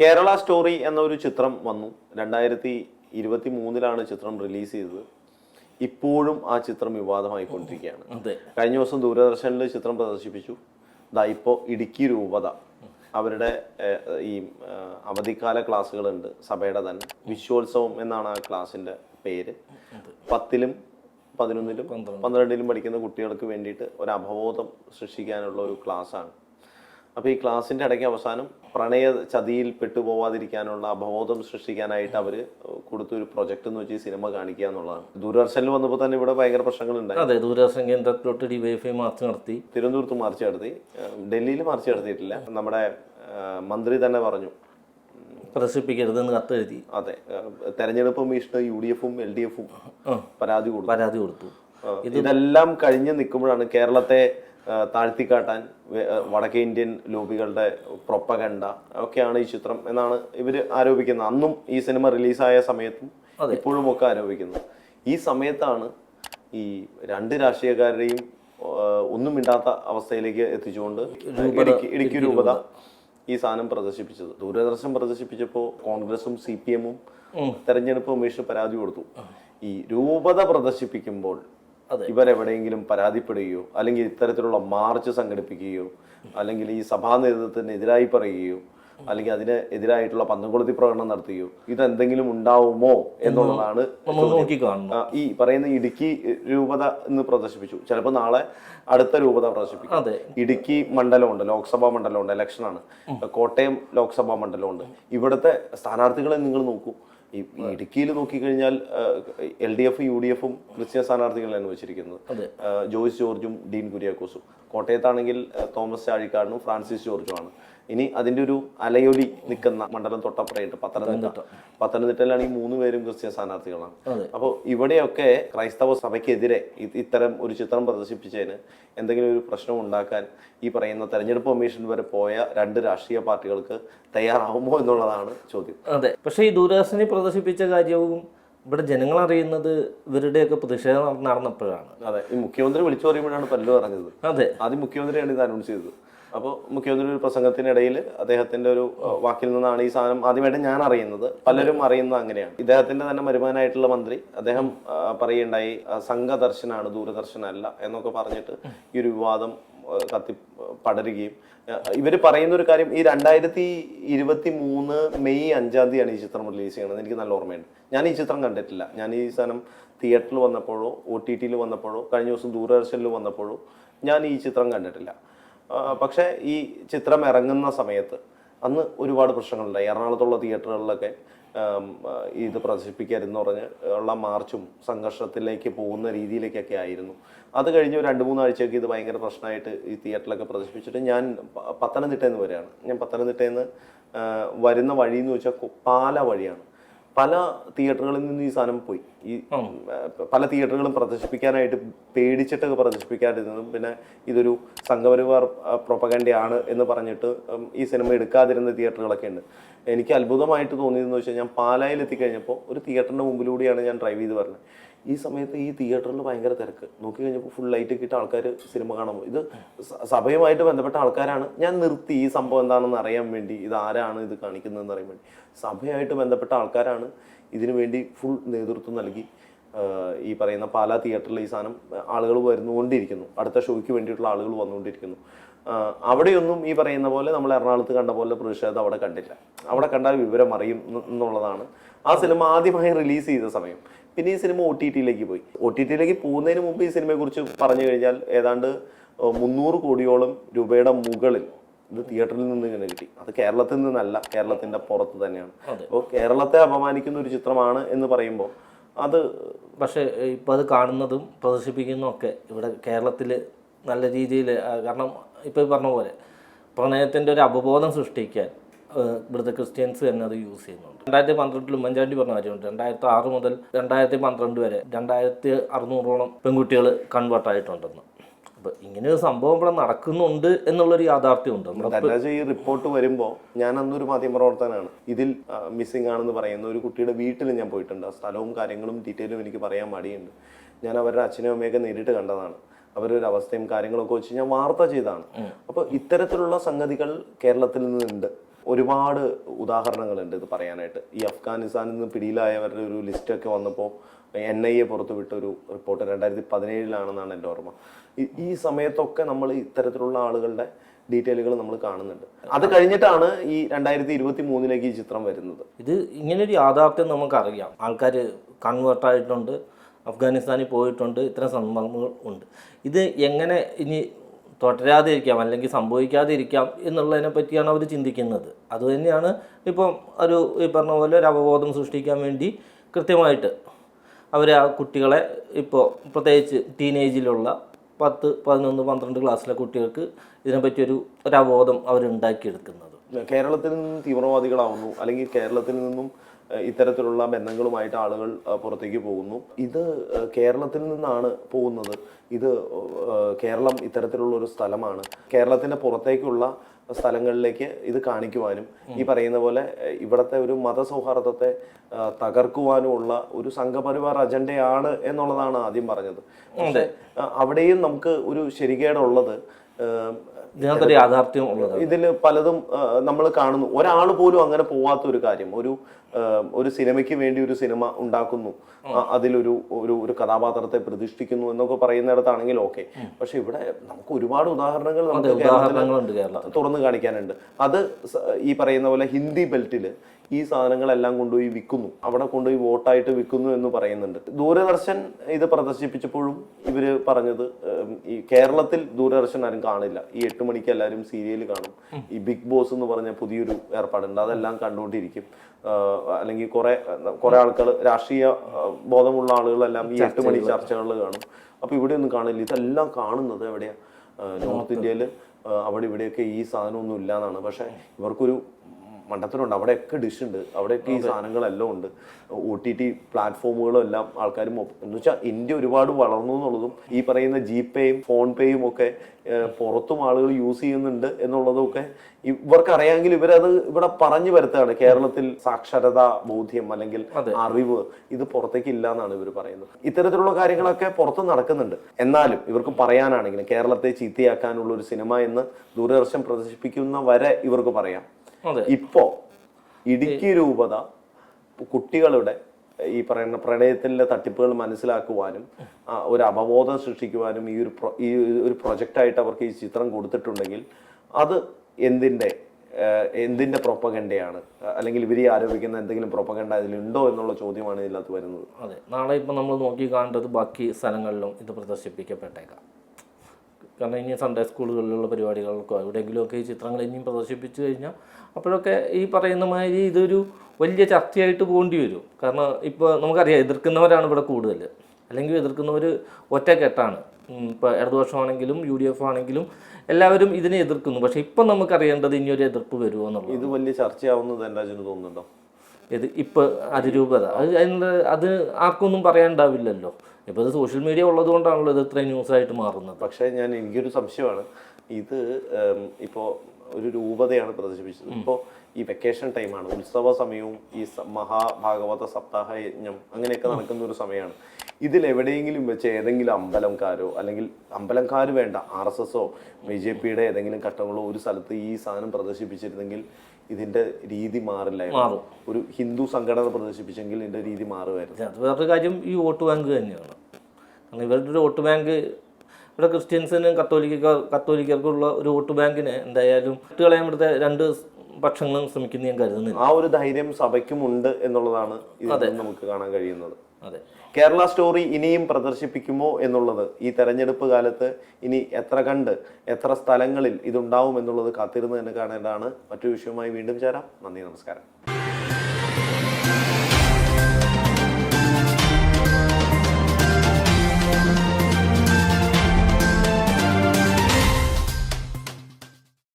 Kerala story എന്നൊരു ചിത്രം വന്നു. രണ്ടായിരത്തി ഇരുപത്തി മൂന്നിലാണ് ചിത്രം റിലീസ് ചെയ്തത്. ഇപ്പോഴും ആ ചിത്രം വിവാദമായിക്കൊണ്ടിരിക്കുകയാണ്. കൊണ്ടിരിക്കുകയാണ് കഴിഞ്ഞ ദിവസം ദൂരദർശനിൽ ചിത്രം പ്രദർശിപ്പിച്ചു. ദാ ഇപ്പോൾ ഇടുക്കി രൂപത. അവരുടെ ഈ അവധിക്കാല ക്ലാസ്സുകളുണ്ട്. സഭയുടെ തന്നെ. വിശ്വോത്സവം എന്നാണ് ആ ക്ലാസ്സിന്റെ പേര്. പത്തിലും പതിനൊന്നിലും പന്ത്രണ്ടിലും പഠിക്കുന്ന കുട്ടികൾക്ക് വേണ്ടിയിട്ട് ഒരു അവബോധം സൃഷ്ടിക്കാനുള്ള ഒരു ക്ലാസ്സാണ്. അപ്പോൾ ഈ ക്ലാസിന്റെ ഇടയ്ക്ക് അവസാനം പ്രണയ ചതിയിൽ പെട്ടുപോവാതിരിക്കാനുള്ള അപബോധം സൃഷ്ടിക്കാനായിട്ട് അവർ കൊടുത്തൊരു പ്രൊജക്ട് എന്ന് വെച്ച് സിനിമ കാണിക്കുക എന്നുള്ളതാണ്. ദൂരദർശനിൽ വന്നപ്പോൾ തന്നെ ഇവിടെ ഭയങ്കര പ്രശ്നങ്ങളുണ്ടായി അതെ ദൂരദർശൻ കേന്ദ്രത്തിലോട്ട് ഡിവൈഫൈ മാർച്ച് നടത്തി. തിരുവനന്തപുരത്ത് മാർച്ച് നടത്തി. ഡൽഹിയിൽ മാർച്ച് നടത്തിയിട്ടില്ല. നമ്മുടെ മന്ത്രി തന്നെ പറഞ്ഞു. പ്രദർശിപ്പിക്കരുതെന്ന് കത്തെഴുതി. അതെ തെരഞ്ഞെടുപ്പ് കമ്മീഷന് യു ഡി എഫും എൽ ഡി എഫും പരാതി കൊടുത്തു. പരാതി കൊടുത്തു. ഇതെല്ലാം കഴിഞ്ഞ് നിൽക്കുമ്പോഴാണ് കേരളത്തെ താഴ്ത്തിക്കാട്ടാൻ വടക്കേ ഇന്ത്യൻ ലോബികളുടെ പ്രൊപ്പകണ്ട ഒക്കെയാണ് ഈ ചിത്രം എന്നാണ് ഇവർ ആരോപിക്കുന്നത്. അന്നും ഈ സിനിമ റിലീസായ സമയത്തും ഇപ്പോഴും ഒക്കെ ആരോപിക്കുന്നു. ഈ സമയത്താണ് ഈ രണ്ട് രാഷ്ട്രീയക്കാരുടെയും ഒന്നുമില്ലാത്ത ഒന്നും മിണ്ടാത്ത അവസ്ഥയിലേക്ക് എത്തിച്ചുകൊണ്ട് ഇടുക്കി ഇടുക്കി രൂപത ഈ സാധനം പ്രദർശിപ്പിച്ചത്. ദൂരദർശൻ പ്രദർശിപ്പിച്ചപ്പോൾ കോൺഗ്രസും സി പി എമ്മും തെരഞ്ഞെടുപ്പ് കമ്മീഷന് പരാതി കൊടുത്തു. ഈ രൂപത പ്രദർശിപ്പിക്കുമ്പോൾ. ഇവരെവിടെയെങ്കിലും പരാതിപ്പെടുകയോ അല്ലെങ്കിൽ ഇത്തരത്തിലുള്ള മാർച്ച് സംഘടിപ്പിക്കുകയോ അല്ലെങ്കിൽ ഈ സഭാ നേതൃത്വത്തിന് എതിരായി പറയുകയോ അല്ലെങ്കിൽ അതിന് എതിരായിട്ടുള്ള പന്തംകൊളുത്തി പ്രകടനം നടത്തുകയോ ഇതെന്തെങ്കിലും ഉണ്ടാവുമോ എന്നുള്ളതാണ് ഈ പറയുന്ന ഇടുക്കി രൂപത എന്ന് പ്രദർശിപ്പിച്ചു. ചിലപ്പോൾ നാളെ അടുത്ത രൂപത പ്രദർശിപ്പിക്കും. ഇടുക്കി മണ്ഡലമുണ്ട് ലോക്സഭാ മണ്ഡലമുണ്ട് ഇലക്ഷനാണ്. കോട്ടയം ലോക്സഭാ മണ്ഡലമുണ്ട്. ഇവിടുത്തെ സ്ഥാനാർത്ഥികളെ നിങ്ങൾ നോക്കൂ. ഈ ഇടുക്കിയിൽ നോക്കിക്കഴിഞ്ഞാൽ എൽ ഡി എഫും യു ഡി എഫും ക്രിസ്ത്യൻ സ്ഥാനാർത്ഥികളാണ് വെച്ചിരിക്കുന്നത്. ജോയ്സ് ജോർജും ഡീൻ കുര്യാക്കോസും. കോട്ടയത്താണെങ്കിൽ തോമസ് ചാഴിക്കാടനും ഫ്രാൻസിസ് ജോർജുമാണ്. ഇനി അതിന്റെ ഒരു അലയൊലി നിൽക്കുന്ന മണ്ഡലം തൊട്ടപ്പുറയിട്ട് പത്തനംതിട്ട. പത്തനംതിട്ടയിലാണ് ഈ മൂന്ന് പേരും ക്രിസ്ത്യൻ സ്ഥാനാർത്ഥികളാണ്. അപ്പോൾ ഇവിടെയൊക്കെ ക്രൈസ്തവ സഭയ്ക്കെതിരെ ഇത്തരം ഒരു ചിത്രം പ്രദർശിപ്പിച്ചതിന് എന്തെങ്കിലും ഒരു പ്രശ്നം ഉണ്ടാക്കാൻ ഈ പറയുന്ന തെരഞ്ഞെടുപ്പ് കമ്മീഷൻ വരെ പോയ രണ്ട് രാഷ്ട്രീയ പാർട്ടികൾക്ക് തയ്യാറാവുമോ എന്നുള്ളതാണ് ചോദ്യം. അതെ. പക്ഷേ ഈ ദൂരദർശനി പ്രദർശിപ്പിച്ച കാര്യവും ഇവിടെ ജനങ്ങൾ അറിയുന്നത് ഇവരുടെയൊക്കെ പ്രതിഷേധം നട- നടന്നപ്പോഴാണ്. അതെ. ഈ മുഖ്യമന്ത്രി വിളിച്ചു പറയുമ്പോഴാണ് പല്ലു പറഞ്ഞത് അതെ. ആദ്യം മുഖ്യമന്ത്രിയാണ് ഇത് അനൗൺസ് ചെയ്തത്. അപ്പോൾ മുഖ്യമന്ത്രി ഒരു പ്രസംഗത്തിനിടയിൽ അദ്ദേഹത്തിന്റെ ഒരു വാക്കിൽ നിന്നാണ് ഈ സാധനം ആദ്യമായിട്ട് ഞാൻ അറിയുന്നത്. പലരും അറിയുന്നത് അങ്ങനെയാണ്. ഇദ്ദേഹത്തിന്റെ തന്നെ മരുമാനായിട്ടുള്ള മന്ത്രി അദ്ദേഹം പറയുണ്ടായി സംഘദർശനാണ് ദൂരദർശനല്ല എന്നൊക്കെ പറഞ്ഞിട്ട് ഈ ഒരു വിവാദം കത്തി പടരുകയും ഇവർ പറയുന്ന ഒരു കാര്യം ഈ രണ്ടായിരത്തി ഇരുപത്തി മൂന്ന് മെയ് അഞ്ചാം തീയതിയാണ് ഈ ചിത്രം റിലീസ് ചെയ്യുന്നത്. എനിക്ക് നല്ല ഓർമ്മയുണ്ട്. ഞാൻ ഈ ചിത്രം കണ്ടിട്ടില്ല. ഞാൻ ഈ സാധനം തിയേറ്ററിൽ വന്നപ്പോഴോ ഒ ടി ടിയിൽ വന്നപ്പോഴോ കഴിഞ്ഞ ദിവസം ദൂരദർശനിൽ വന്നപ്പോഴോ ഞാൻ ഈ ചിത്രം കണ്ടിട്ടില്ല. പക്ഷേ ഈ ചിത്രം ഇറങ്ങുന്ന സമയത്ത് അന്ന് ഒരുപാട് പ്രശ്നങ്ങളുണ്ടായി. എറണാകുളത്തുള്ള തിയേറ്ററുകളിലൊക്കെ ഇത് പ്രദർശിപ്പിക്കരുതെന്ന് പറഞ്ഞ് ഉള്ള മാർച്ചും സംഘർഷത്തിലേക്ക് പോകുന്ന രീതിയിലേക്കൊക്കെ ആയിരുന്നു. അത് കഴിഞ്ഞ് രണ്ട് മൂന്നാഴ്ചയൊക്കെ ഇത് ഭയങ്കര പ്രശ്നമായിട്ട് ഈ തിയേറ്ററിലൊക്കെ പ്രദർശിപ്പിച്ചിട്ട് ഞാൻ പത്തനംതിട്ടയിൽ നിന്ന് വരികയാണ് ഞാൻ പത്തനംതിട്ടയിൽ നിന്ന് വരുന്ന വഴി എന്ന് വെച്ചാൽ പാല വഴിയാണ്. പല തിയേറ്ററുകളിൽ നിന്ന് ഈ സാധനം പോയി. ഈ പല തിയേറ്ററുകളും പ്രദർശിപ്പിക്കാനായിട്ട് പേടിച്ചിട്ടൊക്കെ പ്രദർശിപ്പിക്കാതിരുന്നതും പിന്നെ ഇതൊരു സംഘപരിവാർ പ്രൊപ്പഗൻഡയാണ് എന്ന് പറഞ്ഞിട്ട് ഈ സിനിമ എടുക്കാതിരുന്ന തിയേറ്ററുകളൊക്കെ ഉണ്ട്. എനിക്ക് അത്ഭുതമായിട്ട് തോന്നിയതെന്ന് വെച്ചാൽ ഞാൻ പാലായിൽ എത്തിക്കഴിഞ്ഞപ്പോൾ ഒരു തിയേറ്ററിന്റെ മുമ്പിലൂടെയാണ് ഞാൻ ഡ്രൈവ് ചെയ്ത് വരുന്നത് ഈ സമയത്ത് ഈ തിയേറ്ററിൽ ഭയങ്കര തിരക്ക്. നോക്കി കഴിഞ്ഞപ്പോൾ ഫുൾ ലൈറ്റ് കിട്ട ആൾക്കാർ സിനിമ കാണാൻ പോകും ഇത് സഭയുമായിട്ട് ബന്ധപ്പെട്ട ആൾക്കാരാണ്. ഞാൻ നിർത്തി ഈ സംഭവം എന്താണെന്ന് അറിയാൻ വേണ്ടി ഇത് ആരാണ് ഇത് കാണിക്കുന്നതെന്ന് അറിയാൻ വേണ്ടി. സഭയായിട്ട് ബന്ധപ്പെട്ട ആൾക്കാരാണ് ഇതിനു വേണ്ടി ഫുൾ നേതൃത്വം നൽകി ഈ പറയുന്ന പാലാ തിയേറ്ററിൽ ഈ സാധനം ആളുകൾ വരുന്നുകൊണ്ടിരിക്കുന്നു. അടുത്ത ഷോയ്ക്ക് വേണ്ടിയിട്ടുള്ള ആളുകൾ വന്നുകൊണ്ടിരിക്കുന്നു. അവിടെയൊന്നും ഈ പറയുന്ന പോലെ നമ്മൾ എറണാകുളത്ത് കണ്ട പോലെ പ്രതിഷേധം അവിടെ കണ്ടില്ല. അവിടെ കണ്ടാൽ വിവരം അറിയും എന്ന് എന്നുള്ളതാണ്. ആ സിനിമ ആദ്യമായി റിലീസ് ചെയ്ത സമയം. പിന്നെ ഈ സിനിമ ഒ ടി ടിയിലേക്ക് പോയി. ഒ ടി ടിയിലേക്ക് പോകുന്നതിന് മുമ്പ് ഈ സിനിമയെക്കുറിച്ച് പറഞ്ഞു കഴിഞ്ഞാൽ ഏതാണ്ട് മുന്നൂറ് കോടിയോളം രൂപയുടെ മുകളിൽ ഇത് തിയേറ്ററിൽ നിന്ന് ഇങ്ങനെ കിട്ടി. അത് കേരളത്തിൽ നിന്നല്ല കേരളത്തിന്റെ പുറത്ത് തന്നെയാണ്. അപ്പോൾ കേരളത്തെ അപമാനിക്കുന്ന ഒരു ചിത്രമാണ് എന്ന് പറയുമ്പോൾ അത് പക്ഷേ ഇപ്പോൾ അത് കാണുന്നതും പ്രദർശിപ്പിക്കുന്നതും ഒക്കെ ഇവിടെ കേരളത്തിൽ നല്ല രീതിയിൽ കാരണം ഇപ്പോൾ പറഞ്ഞ പോലെ പ്രണയത്തിന്റെ ഒരു അവബോധം സൃഷ്ടിക്കാൻ ഇവിടുത്തെ ക്രിസ്ത്യൻസ് തന്നെ അത് യൂസ് ചെയ്യുന്നുണ്ട്. രണ്ടായിരത്തി പന്ത്രണ്ടിൽ ഉമ്മൻചാണ്ടി പറഞ്ഞ കാര്യമുണ്ട്. രണ്ടായിരത്തി ആറ് മുതൽ രണ്ടായിരത്തി പന്ത്രണ്ട് വരെ രണ്ടായിരത്തി അറുന്നൂറോളം പെൺകുട്ടികൾ കൺവേർട്ട് ആയിട്ടുണ്ടെന്ന്. അപ്പോൾ ഇങ്ങനെ ഒരു സംഭവം ഇവിടെ നടക്കുന്നുണ്ട് എന്നുള്ളൊരു യാഥാർത്ഥ്യമുണ്ട്. ധനരാജ് ഈ റിപ്പോർട്ട് വരുമ്പോൾ ഞാൻ അന്നൊരു മാധ്യമപ്രവർത്തനാണ് ഇതിൽ മിസ്സിംഗ് ആണെന്ന് പറയുന്ന ഒരു കുട്ടിയുടെ വീട്ടിൽ ഞാൻ പോയിട്ടുണ്ട്. ആ സ്ഥലവും കാര്യങ്ങളും ഡീറ്റെയിലും എനിക്ക് പറയാൻ മടിയുണ്ട്. ഞാൻ അവരുടെ അച്ഛനും അമ്മയൊക്കെ നേരിട്ട് കണ്ടതാണ്. അവരൊരു അവസ്ഥയും കാര്യങ്ങളൊക്കെ വെച്ച് ഞാൻ വാർത്ത ചെയ്തതാണ്. അപ്പോൾ ഇത്തരത്തിലുള്ള സംഗതികൾ കേരളത്തിൽ നിന്നുണ്ട്. ഒരുപാട് ഉദാഹരണങ്ങളുണ്ട് ഇത് പറയാനായിട്ട്. ഈ അഫ്ഗാനിസ്ഥാനിൽ നിന്ന് പിടിയിലായവരുടെ ഒരു ലിസ്റ്റൊക്കെ വന്നപ്പോൾ എൻ ഐ എ പുറത്തുവിട്ട ഒരു റിപ്പോർട്ട് രണ്ടായിരത്തി പതിനേഴിലാണെന്നാണ് എന്റെ ഓർമ്മ. ഈ- സമയത്തൊക്കെ നമ്മൾ ഇത്തരത്തിലുള്ള ആളുകളുടെ ഡീറ്റെയിലുകൾ നമ്മൾ കാണുന്നുണ്ട്. അത് കഴിഞ്ഞിട്ടാണ് ഈ രണ്ടായിരത്തി ഇരുപത്തി മൂന്നിലേക്ക് ഈ ചിത്രം വരുന്നത്. ഇത് ഇങ്ങനൊരു യാഥാർത്ഥ്യം നമുക്കറിയാം. ആൾക്കാർ കൺവേർട്ട് ആയിട്ടുണ്ട് അഫ്ഗാനിസ്ഥാനിൽ പോയിട്ടുണ്ട് ഇത്തരം സംഭവങ്ങൾ ഉണ്ട്. ഇത് എങ്ങനെ ഇനി തുടരാതിരിക്കാം അല്ലെങ്കിൽ സംഭവിക്കാതിരിക്കാം എന്നുള്ളതിനെ പറ്റിയാണ് അവർ ചിന്തിക്കുന്നത്. അതുതന്നെയാണ് ഇപ്പം ഒരു ഈ പറഞ്ഞ പോലെ ഒരു അവബോധം സൃഷ്ടിക്കാൻ വേണ്ടി കൃത്യമായിട്ട് അവർ ആ കുട്ടികളെ ഇപ്പോൾ പ്രത്യേകിച്ച് ടീനേജിലുള്ള പത്ത് പതിനൊന്ന് പന്ത്രണ്ട് ക്ലാസ്സിലെ കുട്ടികൾക്ക് ഇതിനെപ്പറ്റിയൊരു ഒരു അവബോധം അവരുണ്ടാക്കിയെടുക്കുന്നത് കേരളത്തിൽ നിന്നും തീവ്രവാദികളാവുന്നു അല്ലെങ്കിൽ കേരളത്തിൽ നിന്നും ഇത്തരത്തിലുള്ള ബന്ധങ്ങളുമായിട്ട് ആളുകൾ പുറത്തേക്ക് പോകുന്നു. ഇത് കേരളത്തിൽ നിന്നാണ് പോകുന്നത്. ഇത് കേരളം ഇത്തരത്തിലുള്ള ഒരു സ്ഥലമാണ്. കേരളത്തിന്റെ പുറത്തേക്കുള്ള സ്ഥലങ്ങളിലേക്ക് ഇത് കാണിക്കുവാനും ഈ പറയുന്ന പോലെ ഇവിടത്തെ ഒരു മതസൗഹാർദ്ദത്തെ തകർക്കുവാനുമുള്ള ഒരു സംഘപരിവാർ അജണ്ടയാണ് എന്നുള്ളതാണ് ആദ്യം പറഞ്ഞത്. പക്ഷേ അവിടെയും നമുക്ക് ഒരു ശരികേടുള്ളത് ഇതിനകത്തൊരു യാഥാർത്ഥ്യം ഉള്ളത് ഇതിൽ പലതും നമ്മൾ കാണുന്നു. ഒരാൾ പോലും അങ്ങനെ പോവാത്ത ഒരു കാര്യം ഒരു ഒരു സിനിമയ്ക്ക് വേണ്ടി ഒരു സിനിമ ഉണ്ടാക്കുന്നു. അതിലൊരു ഒരു ഒരു കഥാപാത്രത്തെ പ്രതിഷ്ഠിക്കുന്നു എന്നൊക്കെ പറയുന്നിടത്താണെങ്കിൽ ഓക്കെ. പക്ഷെ ഇവിടെ നമുക്ക് ഒരുപാട് ഉദാഹരണങ്ങൾ നമുക്ക് തുറന്നു കാണിക്കാനുണ്ട്. അത് ഈ പറയുന്ന പോലെ ഹിന്ദി ബെൽറ്റിൽ ഈ സാധനങ്ങളെല്ലാം കൊണ്ടുപോയി വിൽക്കുന്നു. അവിടെ കൊണ്ടുപോയി വോട്ടായിട്ട് വിൽക്കുന്നു എന്ന് പറയുന്നുണ്ട്. ദൂരദർശൻ ഇത് പ്രദർശിപ്പിച്ചപ്പോഴും ഇവർ പറഞ്ഞത് ഈ കേരളത്തിൽ ദൂരദർശൻ ആരും കാണില്ല. ഈ എട്ട് മണിക്ക് എല്ലാവരും സീരിയൽ കാണും. ഈ ബിഗ് ബോസ് എന്ന് പറഞ്ഞ പുതിയൊരു ഏർപ്പാടുണ്ട്. അതെല്ലാം കണ്ടുകൊണ്ടിരിക്കും. അല്ലെങ്കിൽ കുറെ കുറെ ആൾക്കാർ രാഷ്ട്രീയ ബോധമുള്ള ആളുകളെല്ലാം ഈ എട്ട് മണി ചർച്ചകളിൽ കാണും. അപ്പൊ ഇവിടെ ഒന്നും കാണില്ല. ഇതെല്ലാം കാണുന്നത് എവിടെയാ? നോർത്ത് ഇന്ത്യയിൽ അവിടെ ഇവിടെയൊക്കെ ഈ സാധനമൊന്നും ഇല്ല എന്നാണ് പക്ഷെ ഇവർക്കൊരു മണ്ടത്തരമുണ്ട്. അവിടെയൊക്കെ ഡിഷ് ഉണ്ട്. അവിടെയൊക്കെ ഈ സാധനങ്ങളെല്ലാം ഉണ്ട്. ഒ ടി ടി പ്ലാറ്റ്ഫോമുകളും എല്ലാം ആൾക്കാരും എന്ന് വെച്ചാൽ ഇന്ത്യ ഒരുപാട് വളർന്നു എന്നുള്ളതും ഈ പറയുന്ന ജിപേയും ഫോൺ പേയും ഒക്കെ പുറത്തും ആളുകൾ യൂസ് ചെയ്യുന്നുണ്ട് എന്നുള്ളതൊക്കെ ഇവർക്ക് അറിയാമെങ്കിൽ ഇവരത് ഇവിടെ പറഞ്ഞു വരുത്താണ് കേരളത്തിൽ സാക്ഷരത ബോധ്യം അല്ലെങ്കിൽ അറിവ് ഇത് പുറത്തേക്ക് ഇല്ല എന്നാണ് ഇവർ പറയുന്നത്. ഇത്തരത്തിലുള്ള കാര്യങ്ങളൊക്കെ പുറത്ത് നടക്കുന്നുണ്ട്. എന്നാലും ഇവർക്ക് പറയാനാണെങ്കിലും കേരളത്തെ ചീത്തയാക്കാനുള്ള ഒരു സിനിമ എന്ന് ദൂരദർശൻ പ്രദർശിപ്പിക്കുന്ന വരെ ഇവർക്ക് പറയാം. ഇപ്പോ ഇടുക്കി രൂപത കുട്ടികളുടെ ഈ പറയുന്ന പ്രണയത്തിലെ തട്ടിപ്പുകൾ മനസ്സിലാക്കുവാനും ഒരു അവബോധം സൃഷ്ടിക്കുവാനും ഈ ഒരു ഈ ഒരു പ്രൊജക്റ്റായിട്ട് അവർക്ക് ഈ ചിത്രം കൊടുത്തിട്ടുണ്ടെങ്കിൽ അത് എന്തിന്റെ എന്തിന്റെ എന്തിന്റെ പ്രൊപ്പഗണ്ടയാണ് അല്ലെങ്കിൽ ഇവർ ആരോപിക്കുന്ന എന്തെങ്കിലും പ്രൊപ്പഗണ്ട അതിലുണ്ടോ എന്നുള്ള ചോദ്യമാണ് ഇതിനകത്ത് വരുന്നത്. അതെ. നാളെ ഇപ്പം നമ്മൾ നോക്കി കാണേണ്ടത് ബാക്കി സ്ഥലങ്ങളിലും ഇത് പ്രദർശിപ്പിക്കപ്പെട്ടേക്കാം. കാരണം ഇനി സൺഡേ സ്കൂളുകളിലുള്ള പരിപാടികൾക്കോ എവിടെയെങ്കിലുമൊക്കെ ഈ ചിത്രങ്ങൾ ഇനിയും പ്രദർശിപ്പിച്ചു കഴിഞ്ഞാൽ അപ്പോഴൊക്കെ ഈ പറയുന്ന മാതിരി ഇതൊരു വലിയ ചർച്ചയായിട്ട് പോകേണ്ടി വരും. കാരണം ഇപ്പോൾ നമുക്കറിയാം എതിർക്കുന്നവരാണ് ഇവിടെ കൂടുതൽ. അല്ലെങ്കിൽ എതിർക്കുന്നവർ ഒറ്റക്കെട്ടാണ്. ഇപ്പോൾ ഇടതുപക്ഷമാണെങ്കിലും യു ഡി എഫ് ആണെങ്കിലും എല്ലാവരും ഇതിനെ എതിർക്കുന്നു. പക്ഷേ ഇപ്പം നമുക്കറിയേണ്ടത് ഇനിയൊരു എതിർപ്പ് വരുമോ എന്നുള്ളത് ഇത് വലിയ ചർച്ചയാവുന്നത് എന്താ തോന്നുന്നുണ്ടോ? ഇത് ഇപ്പോൾ അതിരൂപത അത് അത് ആർക്കൊന്നും പറയാനുണ്ടാവില്ലല്ലോ. ഇപ്പോൾ ഇത് സോഷ്യൽ മീഡിയ ഉള്ളത് കൊണ്ടാണല്ലോ ഇത് ഇത്രയും ന്യൂസായിട്ട് മാറുന്നത്. പക്ഷേ ഞാൻ എനിക്കൊരു സംശയമാണ്. ഇത് ഇപ്പോൾ ഇപ്പോ ഒരു രൂപതയാണ് പ്രദർശിപ്പിച്ചത്. ഇപ്പോൾ ഈ വെക്കേഷൻ ടൈമാണ് ഉത്സവ സമയവും ഈ മഹാഭാഗവത സപ്താഹ യജ്ഞം അങ്ങനെയൊക്കെ നടക്കുന്ന ഒരു സമയമാണ് ഇതിൽ എവിടെയെങ്കിലും വെച്ച് ഏതെങ്കിലും അമ്പലംകാരോ അല്ലെങ്കിൽ അമ്പലംകാർ വേണ്ട ആർ എസ് എസോ ബി ജെ പിയുടെ ഏതെങ്കിലും ഘട്ടങ്ങളോ ഒരു സ്ഥലത്ത് ഈ സാധനം പ്രദർശിപ്പിച്ചിരുന്നെങ്കിൽ ഇതിന്റെ രീതി മാറില്ലായിരുന്നു ഒരു ഹിന്ദു സംഘടന പ്രദർശിപ്പിച്ചെങ്കിൽ ഇതിന്റെ രീതി മാറുമായിരുന്നു. അത് വേറൊരു കാര്യം ഈ വോട്ട് ബാങ്ക് തന്നെയാണ്. കാരണം ഇവരുടെ ഒരു വോട്ട് ബാങ്ക് ഇവിടെ ക്രിസ്ത്യൻസിന് കത്തോലിക്ക കത്തോലിക്കർക്കുള്ള ഒരു വോട്ട് ബാങ്കിന് എന്തായാലും കുട്ടികളെയും ഇവിടുത്തെ രണ്ട് പക്ഷങ്ങളും ശ്രമിക്കുന്ന ഞാൻ കരുതുന്നില്ല. ആ ഒരു ധൈര്യം സഭയ്ക്കുമുണ്ട് എന്നുള്ളതാണ് നമുക്ക് കാണാൻ കഴിയുന്നത്. അതെ. കേരള സ്റ്റോറി ഇനിയും പ്രദർശിപ്പിക്കുമോ എന്നുള്ളത് ഈ തെരഞ്ഞെടുപ്പ് കാലത്ത് ഇനി എത്ര കണ്ട് എത്ര സ്ഥലങ്ങളിൽ ഇതുണ്ടാവും എന്നുള്ളത് കാത്തിരുന്ന് തന്നെ കാണേണ്ടതാണ്. മറ്റു വിഷയവുമായി വീണ്ടും ചേരാം. നന്ദി നമസ്കാരം.